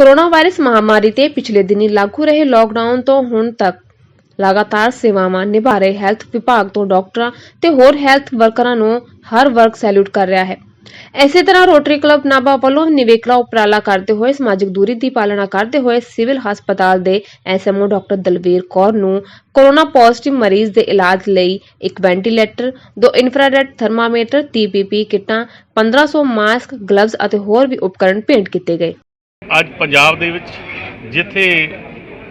Corona virus ਮਹਾਮਾਰੀ ਤੇ ਪਿਛਲੇ ਦਿਨੀ ਲਾਗੂ ਰਹੇ ਲਾਕਡਾਊਨ ਤੋਂ ਹੁਣ ਤੱਕ ਲਗਾਤਾਰ ਸੇਵਾਵਾਂ ਨਿਭਾ ਰਹੇ ਹੈਲਥ ਵਿਭਾਗ ਤੋਂ ਡਾਕਟਰਾਂ ਤੇ ਹੋਰ ਹੈਲਥ ਵਰਕਰਾਂ ਨੂੰ ਹਰ ਵਰਗ ਸੈਲੂਟ ਕਰ ਰਿਹਾ ਹੈ। ਇਸੇ ਤਰ੍ਹਾਂ ਰੋਟਰੀ ਕਲੱਬ ਨਾਭਾ ਵੱਲੋਂ ਨਿਵੇਕਲਾ ਉਪਰਾਲਾ ਕਰਦੇ ਹੋਏ ਸਮਾਜਿਕ ਦੂਰੀ ਦੀ ਪਾਲਣਾ ਕਰਦੇ ਹੋਏ ਸਿਵਲ ਹਸਪਤਾਲ ਦੇ ਐਸਐਮਓ ਡਾਕਟਰ ਦਲਵੀਰ ਕੌਰ ਨੂੰ ਕੋਰੋਨਾ ਪੋਜ਼ਿਟਿਵ ਮਰੀਜ਼ ਦੇ ਇਲਾਜ ਲਈ ਇੱਕ ਵੈਂਟੀਲੇਟਰ ਦੋ ਇਨਫਰਾਰੈਡ ਥਰਮਾਮੀਟਰ ਪੀਪੀਪੀ ਕਿੱਟਾਂ 1500 ਮਾਸਕ ਗਲਵਜ਼ ਅਤੇ ਹੋਰ ਵੀ ਉਪਕਰਣ ਭੇਂਟ ਕੀਤੇ ਗਏ। ਅੱਜ ਪੰਜਾਬ ਦੇ ਵਿੱਚ ਜਿੱਥੇ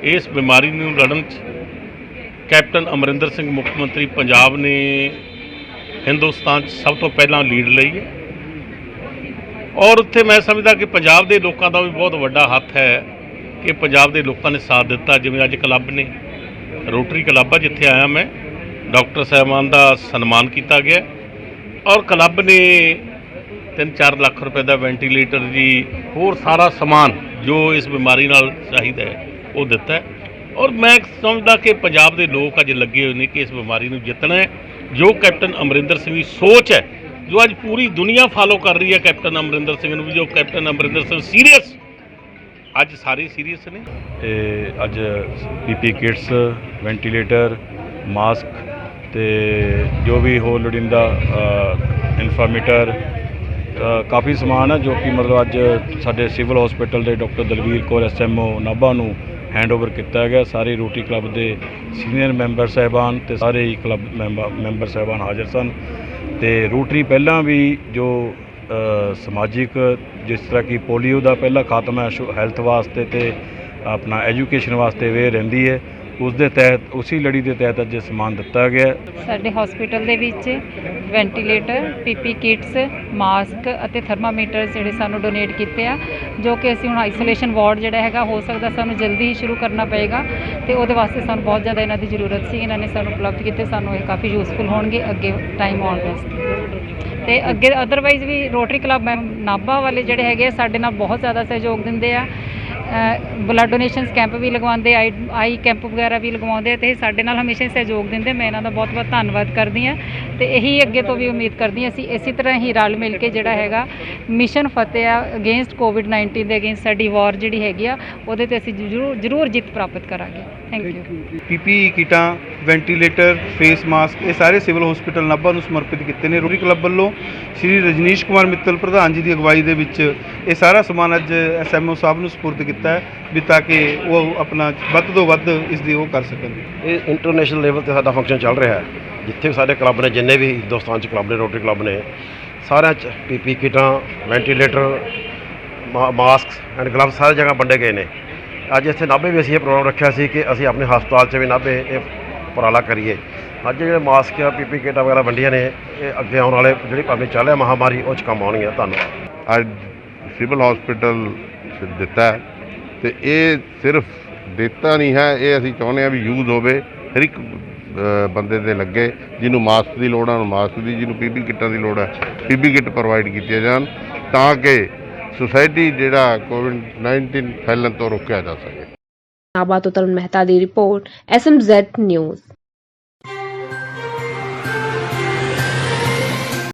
ਇਸ ਬਿਮਾਰੀ ਨੂੰ ਲੜਨ 'ਚ ਕੈਪਟਨ ਅਮਰਿੰਦਰ ਸਿੰਘ ਮੁੱਖ ਮੰਤਰੀ ਪੰਜਾਬ ਨੇ ਹਿੰਦੁਸਤਾਨ 'ਚ ਸਭ ਤੋਂ ਪਹਿਲਾਂ ਲੀਡ ਲਈ ਹੈ। ਔਰ ਉੱਥੇ ਮੈਂ ਸਮਝਦਾ ਕਿ ਪੰਜਾਬ ਦੇ ਲੋਕਾਂ ਦਾ ਵੀ ਬਹੁਤ ਵੱਡਾ ਹੱਥ ਹੈ ਕਿ ਪੰਜਾਬ ਦੇ ਲੋਕਾਂ ਨੇ ਸਾਥ ਦਿੱਤਾ, ਜਿਵੇਂ ਅੱਜ ਕਲੱਬ ਨੇ, ਰੋਟਰੀ ਕਲੱਬ ਆ, ਜਿੱਥੇ ਆਇਆ ਮੈਂ, ਡਾਕਟਰ ਸਾਹਿਬਾਨ ਦਾ ਸਨਮਾਨ ਕੀਤਾ ਗਿਆ। ਔਰ ਕਲੱਬ ਨੇ 3-4 ਲੱਖ ਰੁਪਏ ਦਾ ਵੈਂਟੀਲੇਟਰ ਜੀ ਹੋਰ ਸਾਰਾ ਸਮਾਨ ਜੋ ਇਸ ਬਿਮਾਰੀ ਨਾਲ ਚਾਹੀਦਾ ਹੈ, ਉਹ ਦਿੱਤਾ ਹੈ। ਔਰ ਮੈਂ ਸਮਝਦਾ ਕਿ ਪੰਜਾਬ ਦੇ ਲੋਕ ਅੱਜ ਲੱਗੇ ਹੋਏ ਨੇ ਕਿ ਇਸ ਬਿਮਾਰੀ ਨੂੰ ਜਿੱਤਣਾ ਹੈ। ਜੋ ਕੈਪਟਨ ਅਮਰਿੰਦਰ ਸਿੰਘ ਦੀ ਸੋਚ ਹੈ, ਜੋ ਅੱਜ ਪੂਰੀ ਦੁਨੀਆ ਫਾਲੋ ਕਰ ਰਹੀ ਹੈ ਕੈਪਟਨ ਅਮਰਿੰਦਰ ਸਿੰਘ ਨੂੰ ਵੀ, ਜੋ ਕੈਪਟਨ ਅਮਰਿੰਦਰ ਸਿੰਘ ਸੀਰੀਅਸ ਅੱਜ ਸਾਰੇ ਸੀਰੀਅਸ ਨੇ। ਤੇ ਅੱਜ ਪੀਪੀ ਕਿਟਸ, ਵੈਂਟੀਲੇਟਰ, ਮਾਸਕ ਤੇ ਜੋ ਵੀ ਹੋਰ ਲੋੜੀਂਦਾ ਇਨਫਾਰਮੇਟਰ ਕਾਫੀ ਸਮਾਨ ਹੈ ਜੋ ਕਿ ਮਤਲਬ ਅੱਜ ਸਾਡੇ ਸਿਵਲ ਹਸਪੀਟਲ ਦੇ ਡਾਕਟਰ ਦਲਵੀਰ ਕੌਰ ਐਸਐਮਓ ਨਾਭਾ ਨੂੰ ਹੈਂਡਓਵਰ ਕੀਤਾ ਗਿਆ। ਸਾਰੇ ਰੋਟੀ ਕਲੱਬ ਦੇ ਸੀਨੀਅਰ ਮੈਂਬਰ ਸਾਹਿਬਾਨ ਤੇ ਸਾਰੇ ਹੀ ਕਲੱਬ ਮੈਂਬਰ ਮੈਂਬਰ ਸਾਹਿਬਾਨ ਹਾਜ਼ਰ ਸਨ। ਤੇ ਰੋਟਰੀ ਪਹਿਲਾਂ ਵੀ ਜੋ ਸਮਾਜਿਕ, ਜਿਸ ਤਰ੍ਹਾਂ ਕਿ ਪੋਲੀਓ ਦਾ ਪਹਿਲਾ ਖਾਤਮਾ ਹੈ ਹੈਲਥ ਵਾਸਤੇ ਤੇ ਆਪਣਾ ਐਜੂਕੇਸ਼ਨ ਵਾਸਤੇ ਵੇ ਰਹਿੰਦੀ ਹੈ। ਉਸ ਦੇ ਤਹਿਤ, ਉਸੇ ਲੜੀ ਦੇ ਤਹਿਤ ਅੱਜ ਇਹ ਸਮਾਨ ਦਿੱਤਾ ਗਿਆ ਸਾਡੇ ਹਸਪੀਟਲ ਦੇ ਵਿੱਚ ਵੈਂਟੀਲੇਟਰ ਪੀਪੀ ਕਿਟਸ ਮਾਸਕ ਅਤੇ ਥਰਮਾਮੀਟਰ ਜਿਹੜੇ ਸਾਨੂੰ ਡੋਨੇਟ ਕੀਤੇ ਆ, ਜੋ ਕਿ ਅਸੀਂ ਹੁਣ ਆਈਸੋਲੇਸ਼ਨ ਵਾਰਡ ਜਿਹੜਾ ਹੈਗਾ, ਹੋ ਸਕਦਾ ਸਾਨੂੰ ਜਲਦੀ ਹੀ ਸ਼ੁਰੂ ਕਰਨਾ ਪਏਗਾ ਤੇ ਉਹਦੇ ਵਾਸਤੇ ਸਾਨੂੰ ਬਹੁਤ ਜ਼ਿਆਦਾ ਇਹਨਾਂ ਦੀ ਜ਼ਰੂਰਤ ਸੀ। ਇਹਨਾਂ ਨੇ ਸਾਨੂੰ ਉਪਲਬਧ ਕੀਤੇ, ਸਾਨੂੰ ਇਹ ਕਾਫੀ ਯੂਸਫੁਲ ਹੋਣਗੇ ਅੱਗੇ ਟਾਈਮ ਆਉਣ ਵਾਸਤੇ। ਤੇ ਅੱਗੇ ਅਦਰਵਾਈਜ਼ ਵੀ ਰੋਟਰੀ ਕਲੱਬ ਮੈਮ ਨਾਭਾ ਵਾਲੇ ਜਿਹੜੇ ਹੈਗੇ ਆ, ਸਾਡੇ ਨਾਲ ਬਹੁਤ ਜ਼ਿਆਦਾ ਸਹਿਯੋਗ ਦਿੰਦੇ ਆ। ਬਲੱਡ ਡੋਨੇਸ਼ਨਸ ਕੈਂਪ ਵੀ ਲਗਵਾਉਂਦੇ, ਆਈ ਆਈ ਕੈਂਪ ਵਗੈਰਾ ਵੀ ਲਗਵਾਉਂਦੇ ਆ ਤੇ ਇਹ ਸਾਡੇ ਨਾਲ ਹਮੇਸ਼ਾ ਸਹਿਯੋਗ ਦਿੰਦੇ ਮੈਂ ਇਹਨਾਂ ਦਾ ਬਹੁਤ ਬਹੁਤ ਧੰਨਵਾਦ ਕਰਦੀ ਹਾਂ ਤੇ ਇਹੀ ਅੱਗੇ ਤੋਂ ਵੀ ਉਮੀਦ ਕਰਦੀ ਹਾਂ। ਅਸੀਂ ਇਸੇ ਤਰ੍ਹਾਂ ਹੀ ਰਲ ਮਿਲ ਕੇ ਜਿਹੜਾ ਹੈਗਾ ਮਿਸ਼ਨ ਫਤਿਹ ਆ ਅਗੇਂਸਟ ਕੋਵਿਡ 19 ਦੇ ਅਗੇਂਸਟ ਸਾਡੀ ਵਾਰ ਜਿਹੜੀ ਹੈਗੀ ਆ, ਉਹਦੇ ਤੇ ਅਸੀਂ ਜ਼ਰੂਰ ਜ਼ਰੂਰ ਜਿੱਤ ਪ੍ਰਾਪਤ ਕਰਾਂਗੇ। ਥੈਂਕ ਯੂ ਪੀਪੀ ਕਿਟਾਂ ਵੈਂਟੀਲੇਟਰ ਫੇਸ ਮਾਸਕ ਇਹ ਸਾਰੇ ਸਿਵਲ ਹਸਪੀਟਲ ਨਾਭਾ ਨੂੰ ਸਮਰਪਿਤ ਕੀਤੇ ਨੇ। ਰੋਟਰੀ ਕਲੱਬ ਵੱਲੋਂ ਸ਼੍ਰੀ ਰਜਨੀਸ਼ ਕੁਮਾਰ ਮਿੱਤਲ ਪ੍ਰਧਾਨ ਜੀ ਦੀ ਅਗਵਾਈ ਦੇ ਵਿੱਚ ਇਹ ਸਾਰਾ ਸਮਾਨ ਅੱਜ ਐਸਐਮਓ ਸਾਹਿਬ ਨੂੰ ਸਪੁਰਦ ਕੀਤਾ ਹੈ ਵੀ ਤਾਂ ਕਿ ਉਹ ਆਪਣਾ ਵੱਧ ਤੋਂ ਵੱਧ ਇਸ ਦੀ ਉਹ ਕਰ ਸਕਣ। ਇਹ ਇੰਟਰਨੈਸ਼ਨਲ ਲੈਵਲ ਤੇ ਸਾਡਾ ਫੰਕਸ਼ਨ ਚੱਲ ਰਿਹਾ ਹੈ। ਜਿੱਥੇ ਵੀ ਸਾਡੇ ਕਲੱਬ ਨੇ ਜਿੰਨੇ ਵੀ ਹਿੰਦੁਸਤਾਨ ਚ ਕਲੱਬ ਨੇ ਰੋਟਰੀ ਕਲੱਬ ਨੇ ਸਾਰਿਆਂ ਚ ਪੀਪੀ ਕਿਟਾਂ ਵੈਂਟੀਲੇਟਰ ਮਾਸਕ ਐਂਡ ਗਲਵਸ ਸਾਰੇ ਜਗ੍ਹਾ ਵੰਡੇ ਗਏ ਨੇ। ਅੱਜ ਇੱਥੇ ਨਾਭੇ ਵੀ ਅਸੀਂ ਇਹ ਪ੍ਰੋਗਰਾਮ ਰੱਖਿਆ ਸੀ ਕਿ ਅਸੀਂ ਆਪਣੇ ਹਸਪਤਾਲ 'ਚ ਵੀ ਨਾਭੇ ਇਹ ਉਪਰਾਲਾ ਕਰੀਏ। ਅੱਜ ਜਿਹੜੇ ਮਾਸਕ ਆ ਪੀਪੀ ਕਿਟਾਂ ਵਗੈਰਾ ਵੰਡੀਆਂ ਨੇ ਇਹ ਅੱਗੇ ਆਉਣ ਵਾਲੇ ਜਿਹੜੀ ਭਾਵੇਂ ਚੱਲ ਰਿਹਾ ਮਹਾਮਾਰੀ ਉਹ 'ਚ ਕੰਮ ਆਉਣਗੀਆਂ। ਧੰਨਵਾਦ। ਅੱਜ ਸਿਵਲ ਹਸਪੀਟਲ ਦਿੱਤਾ ਹੈ। ਤੇ ਇਹ ਸਿਰਫ ਦਿੱਤਾ ਨਹੀਂ ਹੈ, ਇਹ ਅਸੀਂ ਚਾਹੁੰਦੇ ਹਾਂ ਵੀ ਯੂਜ਼ ਹੋਵੇ, ਹਰ ਇੱਕ ਬੰਦੇ ਦੇ ਲੱਗੇ, ਜਿਹਨੂੰ ਮਾਸਕ ਦੀ ਲੋੜ ਹੈ ਉਹਨੂੰ ਮਾਸਕ ਦੀ, ਜਿਹਨੂੰ ਪੀਪੀ ਕਿੱਟਾਂ ਦੀ ਲੋੜ ਹੈ ਪੀਪੀ ਕਿੱਟ ਪ੍ਰੋਵਾਈਡ ਕੀਤੀਆਂ ਜਾਣ ਤਾਂ ਕਿ ਸੁਸਾਇਟੀ ਜਿਹੜਾ ਕੋਵਿਡ 19 ਫੈਲਣ ਤੋਂ ਰੋਕਿਆ ਜਾ ਸਕੇ। ਨਾਭਾ ਤੋਂ ਤਰੁਣ ਮਹਿਤਾ ਦੀ ਰਿਪੋਰਟ ਐਸਐਮਜ਼ੈਡ ਨਿਊਜ਼